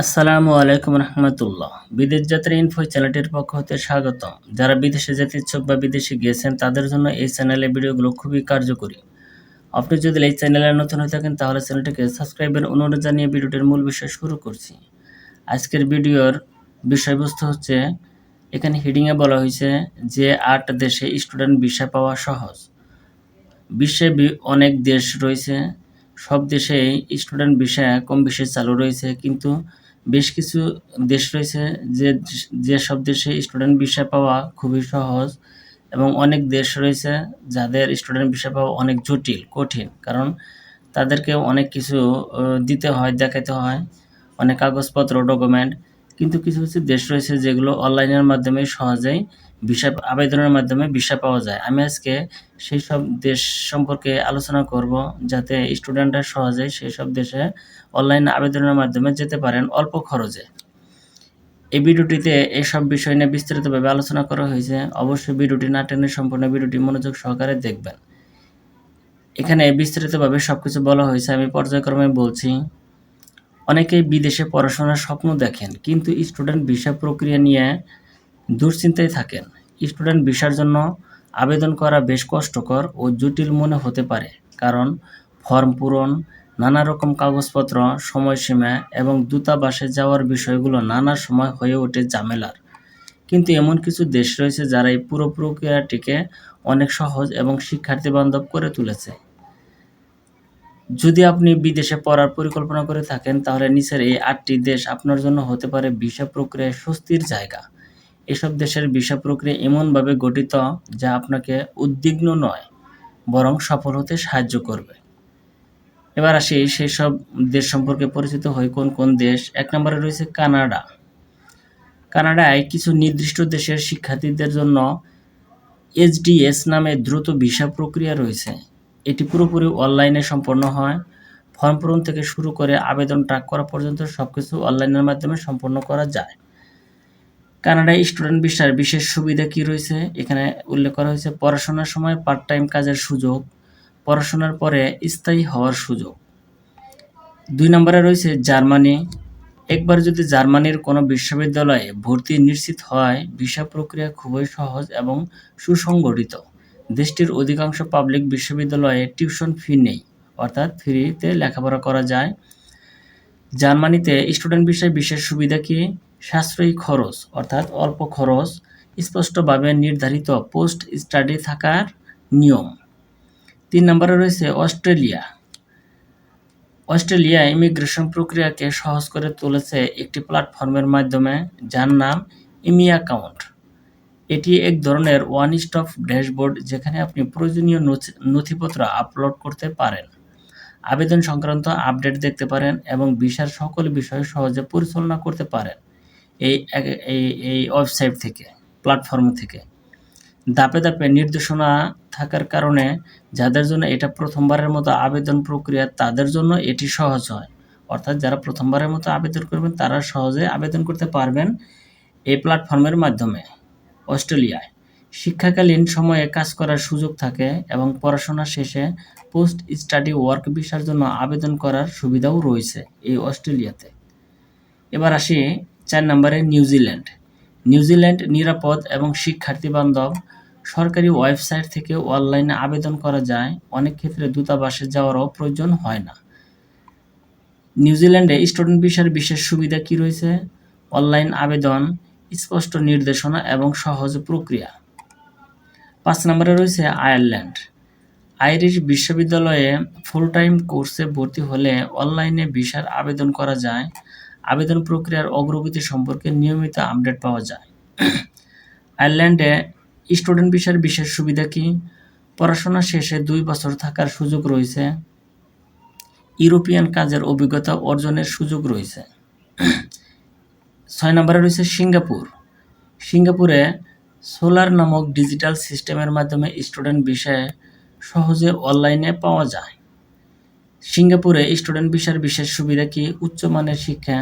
আসসালামু আলাইকুম রহমতুল্লাহ। বিদেশ যাত্রা ইনফো চ্যানেলটির পক্ষ হতে স্বাগত যারা বিদেশে যেতে ইচ্ছুক বা বিদেশে গিয়েছেন, তাদের জন্য এই চ্যানেলের ভিডিওগুলো খুবই কার্যকরী। আপনি যদি এই চ্যানেলে নতুন হয়ে থাকেন, তাহলে চ্যানেলটিকে সাবস্ক্রাইবের অনুরোধ জানিয়ে ভিডিওটির মূল বিষয় শুরু করছি। আজকের ভিডিওর বিষয়বস্তু হচ্ছে, এখানে হিডিংয়ে বলা হয়েছে যে আট দেশে স্টুডেন্ট ভিসা পাওয়া সহজ। বিশ্বে অনেক দেশ রয়েছে, সব দেশেই স্টুডেন্ট ভিসা কম বেশি চালু রয়েছে, কিন্তু বেশ কিছু দেশ রয়েছে যে যেসব দেশে স্টুডেন্ট ভিসা পাওয়া খুবই সহজ এবং অনেক দেশ রয়েছে যাদের স্টুডেন্ট ভিসা পাওয়া অনেক জটিল, কঠিন। কারণ তাদেরকে অনেক কিছু দিতে হয় দেখাতে হয়। অনেক কাগজপত্র ডকুমেন্ট কিন্তু কিছু কিছু দেশ রয়েছে যেগুলো অনলাইনের মাধ্যমে সহজেই ভিসা, আবেদনের মাধ্যমে ভিসা পাওয়া যায়। আমি আজকে সেই সব দেশ সম্পর্কে আলোচনা করব যাতে স্টুডেন্টরা সহজেই সেই সব দেশে অনলাইন আবেদনের মাধ্যমে যেতে পারেন অল্প খরচে। এই ভিডিওটিতে এইসব বিষয় নিয়ে বিস্তারিতভাবে আলোচনা করা হয়েছে। অবশ্যই ভিডিওটি না টেনে সম্পূর্ণ ভিডিওটি মনোযোগ সহকারে দেখবেন। এখানে বিস্তারিতভাবে সব কিছু বলা হয়েছে। আমি পর্যায়ক্রমে বলছি অনেকেই বিদেশে পড়াশোনার স্বপ্ন দেখেন, কিন্তু স্টুডেন্ট ভিসা প্রক্রিয়া নিয়ে দুশ্চিন্তায় থাকেন। স্টুডেন্ট ভিসার জন্য আবেদন করা বেশ কষ্টকর ও জটিল মনে হতে পারে, কারণ ফর্ম পূরণ, নানা রকম কাগজপত্র, সময়সীমা এবং দূতাবাসে যাওয়ার বিষয়গুলো নানা সময় হয়ে ওঠে ঝামেলার। কিন্তু এমন কিছু দেশ রয়েছে যারা এই পুরো প্রক্রিয়াটিকে অনেক সহজ এবং শিক্ষার্থী বান্ধব করে তুলেছে। যদি আপনি বিদেশে পড়ার পরিকল্পনা করে থাকেন, তাহলে নিচের এই আটটি দেশ আপনার জন্য হতে পারে ভিসা প্রক্রিয়ায় স্বস্তির জায়গা। এসব দেশের ভিসা প্রক্রিয়া এমনভাবে গঠিত যা আপনাকে উদ্বিগ্ন নয়, বরং সফল হতে সাহায্য করবে। এবার আসি সেই সব দেশ সম্পর্কে পরিচিত হয় কোন কোন দেশ। এক নম্বরে রয়েছে কানাডা। কানাডায় কিছু নির্দিষ্ট দেশের শিক্ষার্থীদের জন্য এইচডিএস নামে দ্রুত ভিসা প্রক্রিয়া রয়েছে। এটি পুরোপুরি অনলাইনে সম্পন্ন হয়। ফর্ম পূরণ থেকে শুরু করে আবেদন ট্র্যাক করা পর্যন্ত সব কিছু অনলাইনের মাধ্যমে সম্পন্ন করা যায়। কানাডায় স্টুডেন্ট ভিসার বিশেষ সুবিধা কি রয়েছে? এখানে উল্লেখ করা হয়েছে, পড়াশোনার সময় পার্ট টাইম কাজের সুযোগ, পড়াশোনার পরে স্থায়ী হওয়ার সুযোগ। দুই নম্বরে রয়েছে জার্মানি। একবার যদি জার্মানির কোনো বিশ্ববিদ্যালয়ে ভর্তি নিশ্চিত হয়, ভিসা প্রক্রিয়া খুবই সহজ এবং সুসংগঠিত। দেশটির অধিকাংশ পাবলিক বিশ্ববিদ্যালয়ে টিউশন ফি নেই, অর্থাৎ ফ্রিতে লেখাপড়া করা যায়। জার্মানিতে স্টুডেন্ট বিষয়ে বিশেষ সুবিধা কি? সাশ্রয়ী খরচ, অর্থাৎ অল্প খরচ, স্পষ্টভাবে নির্ধারিত পোস্ট স্টাডি থাকার নিয়ম। তিন নম্বরে রয়েছে অস্ট্রেলিয়া। অস্ট্রেলিয়া ইমিগ্রেশন প্রক্রিয়াকে সহজ করে তুলেছে একটি প্ল্যাটফর্মের মাধ্যমে, যার নাম ইমি অ্যাকাউন্ট। এটি এক ধরনের ওয়ান স্টপ ড্যাশবোর্ড যেখানে আপনি প্রয়োজনীয় নথিপত্র আপলোড করতে পারেন। আবেদন সংক্রান্ত আপডেট দেখতে পারেন এবং ভিসার সকল বিষয় সহজে পরিচালনা করতে পারেন এই এই ওয়েবসাইট থেকে প্ল্যাটফর্ম থেকে। ধাপে ধাপে নির্দেশনা থাকার কারণে যাদের জন্য এটা প্রথমবারের মতো আবেদন প্রক্রিয়া, তাদের জন্য এটি সহজ হয়। অর্থাৎ যারা প্রথমবারের মতো আবেদন করবেন, তারা সহজে আবেদন করতে পারবেন এই প্ল্যাটফর্মের মাধ্যমে। অস্ট্রেলিয়ায়। শিক্ষাকালীন সময়ে কাজ করার সুযোগ থাকে এবং পড়াশোনা শেষে পোস্ট স্টাডি ওয়ার্ক ভিসার জন্য আবেদন করার সুবিধাও রয়েছে এই অস্ট্রেলিয়াতে। এবার আসি চার নম্বরে নিউজিল্যান্ড নিউজিল্যান্ড নিরাপদ এবং শিক্ষার্থী বান্ধব। সরকারি ওয়েবসাইট থেকে অনলাইনে আবেদন করা যায়, অনেক ক্ষেত্রে দূতাবাসে যাওয়ারও প্রয়োজন হয় না। নিউজিল্যান্ডে স্টুডেন্ট ভিসার বিশেষ সুবিধা কি রয়েছে? অনলাইন আবেদন স্পষ্ট নির্দেশনা এবং সহজ প্রক্রিয়া। পাঁচ নম্বরে রয়েছে আয়ারল্যান্ড। আইরিশ বিশ্ববিদ্যালয়ে ফুল টাইম কোর্সে ভর্তি হলে অনলাইনে ভিসার আবেদন করা যায়। আবেদন প্রক্রিয়ার অগ্রগতি সম্পর্কে নিয়মিত আপডেট পাওয়া যায়। আয়ারল্যান্ডে স্টুডেন্ট ভিসার বিশেষ সুবিধা কি? পড়াশোনা শেষে দুই বছর থাকার সুযোগ রয়েছে। ইউরোপিয়ান কাজের অভিজ্ঞতা অর্জনের সুযোগ রয়েছে। ছয় নম্বরে রয়েছে সিঙ্গাপুর। সিঙ্গাপুরে সোলার নামক ডিজিটাল সিস্টেমের মাধ্যমে স্টুডেন্ট বিষয়ে সহজে অনলাইনে পাওয়া যায়। সিঙ্গাপুরে স্টুডেন্ট ভিসার বিশেষ সুবিধা কি? উচ্চমানের শিক্ষা,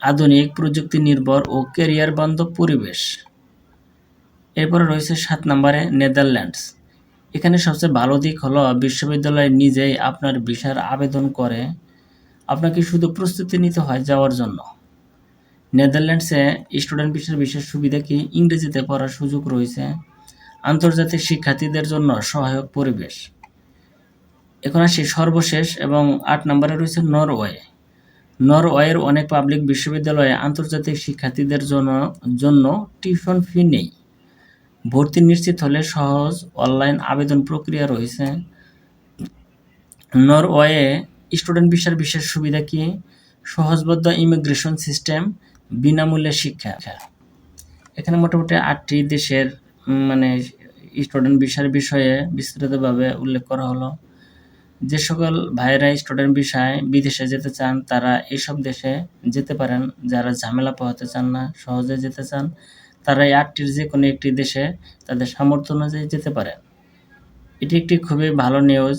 আধুনিক প্রযুক্তি নির্ভর ও ক্যারিয়ার বান্ধব পরিবেশ। এরপরে রয়েছে সাত নম্বরে নেদারল্যান্ডস। এখানে সবচেয়ে ভালো দিক হলো বিশ্ববিদ্যালয় নিজেই আপনার ভিসার আবেদন করে। আপনাকে শুধু প্রস্তুতি নিতে হয় যাওয়ার জন্য। নেদারল্যান্ডসে স্টুডেন্ট ভিসার বিশেষ সুবিধা কি? ইংরেজিতে পড়ার সুযোগ রয়েছে। আন্তর্জাতিক শিক্ষার্থীদের জন্য সহায়ক পরিবেশ। এখন আসি সর্বশেষ এবং আট নম্বরে রয়েছে নরওয়ে। নরওয়ের অনেক পাবলিক বিশ্ববিদ্যালয়ে আন্তর্জাতিক শিক্ষার্থীদের জন্য জন্য টিউশন ফি নেই। ভর্তি নিশ্চিত হলে সহজ অনলাইন আবেদন প্রক্রিয়া রয়েছে। নরওয়ে স্টুডেন্ট ভিসার বিশেষ সুবিধা কি? সহজবদ্ধ ইমিগ্রেশন সিস্টেম বিনামূল্যে শিক্ষা। এখানে মোটামুটি আটটি দেশের মানে স্টুডেন্ট ভিসার বিষয়ে বিস্তারিতভাবে উল্লেখ করা হলো। যে সকল ভাইয়েরা স্টুডেন্ট বিষয়ে বিদেশে যেতে চান, তারা এইসব দেশে যেতে পারেন। যারা ঝামেলা পোহাতে চান না, সহজে যেতে চান, তারা এই আটটির যে কোনো একটি দেশে তাদের সামর্থ্য অনুযায়ী যেতে পারেন। এটি একটি খুবই ভালো নিউজ